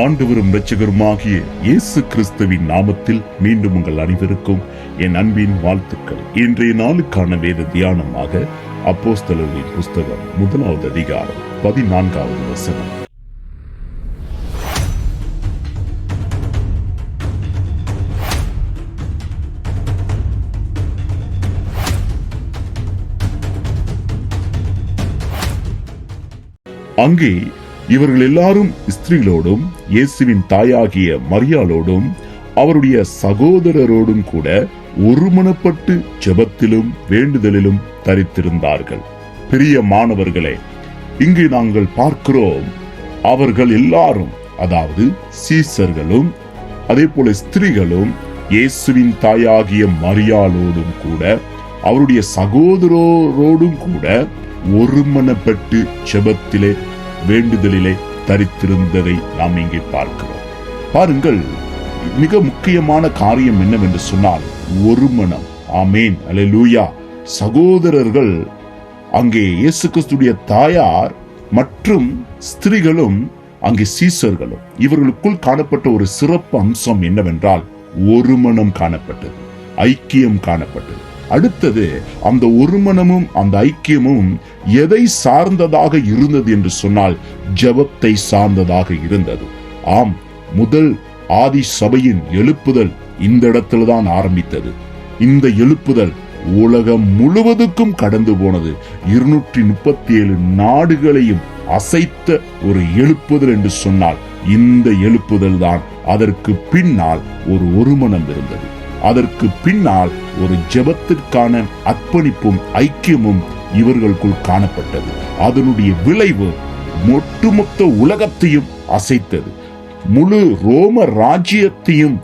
ஆண்டவரும் இரட்சகருமாகிய இயேசு கிறிஸ்துவின் நாமத்தில் மீண்டும் உங்கள் அனைவருக்கும் என் அன்பின் வாழ்த்துக்கள். இன்றைய நாளுக்கான வேத தியானமாக அப்போஸ்தலரின் புஸ்தகம் முதலாவது அதிகாரம் பதினான்காவது வசனம். அங்கே இவர்கள் எல்லாரும் ஸ்திரீகளோடும் இயேசுவின் தாயாகிய மரியாளோடும் அவருடைய சகோதரரோடும் கூட ஒருமனப்பட்டு ஜெபத்திலும் வேண்டுதலிலும் தரித்திருந்தார்கள். பெரிய மாணவர்களே இங்கு நாங்கள் பார்க்கிறோம் அவர்கள் எல்லாரும் அதாவது சீசர்களும் அதே போல ஸ்திரீகளும் இயேசுவின் தாயாகிய மரியாளோடும் கூட அவருடைய சகோதரரோடும் கூட ஒருமனப்பட்டு ஜெபத்திலே வேண்டுதலிலே தரித்திருந்ததை நாம் இங்கே பார்க்கிறோம். பாருங்கள் மிக முக்கியமான காரியம் என்னவென்று சொன்னால் ஒருமனம் ஆமேன். அல்லேலூயா. சகோதரர்கள் அங்கே இயேசு கிறிஸ்துடைய தாயார் மற்றும் ஸ்திரீகளும் அங்கே சீசர்களும். இவர்களுக்குள் காணப்பட்ட ஒரு சிறப்பு அம்சம் என்னவென்றால் ஒருமனம் காணப்பட்டது ஐக்கியம் காணப்பட்டது. அடுத்தது அந்த ஒருமனமும் அந்த ஐக்கியமும் எதை சார்ந்ததாக இருந்தது என்று சொன்னால் ஜெபத்தை சார்ந்ததாக இருந்தது. ஆம் முதல் ஆதி சபையின் எழுப்புதல் இந்த இடத்துல தான் ஆரம்பித்தது. இந்த எழுப்புதல் உலகம் முழுவதுக்கும் கடந்து போனது. இருநூற்றி முப்பத்தி ஏழு நாடுகளையும் அசைத்த ஒரு எழுப்புதல் என்று சொன்னால் இந்த எழுப்புதல் தான். அதற்கு பின்னால் ஒரு ஒருமனம் இருந்தது. அதற்கு பின்னால் ஒரு ஜெபத்திற்கான அர்ப்பணிப்பும் ஐக்கியமும் இவர்களுக்குள் காணப்பட்டது. அதனுடைய விளைவு ஒட்டுமொத்த உலகத்தையும் அசைத்தது. முழு ரோம ராஜ்யத்தையும்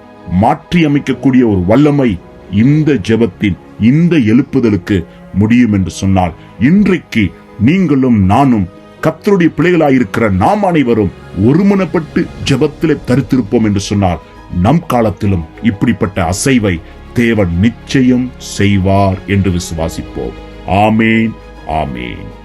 மாற்றி அமைக்கக்கூடிய ஒரு வல்லமை இந்த ஜெபத்தின் இந்த எழுப்புதலுக்கு முடியும் என்று சொன்னால் இன்றைக்கு நீங்களும் நானும் கத்தருடைய பிள்ளைகளாயிருக்கிற நாம் அனைவரும் ஒருமனப்பட்டு ஜெபத்திலே தரித்திருப்போம் என்று சொன்னால் நம் காலத்திலும் இப்படிப்பட்ட அசைவை தேவன் நிச்சயம் செய்வார் என்று விசுவாசிப்போம். ஆமேன் ஆமேன்.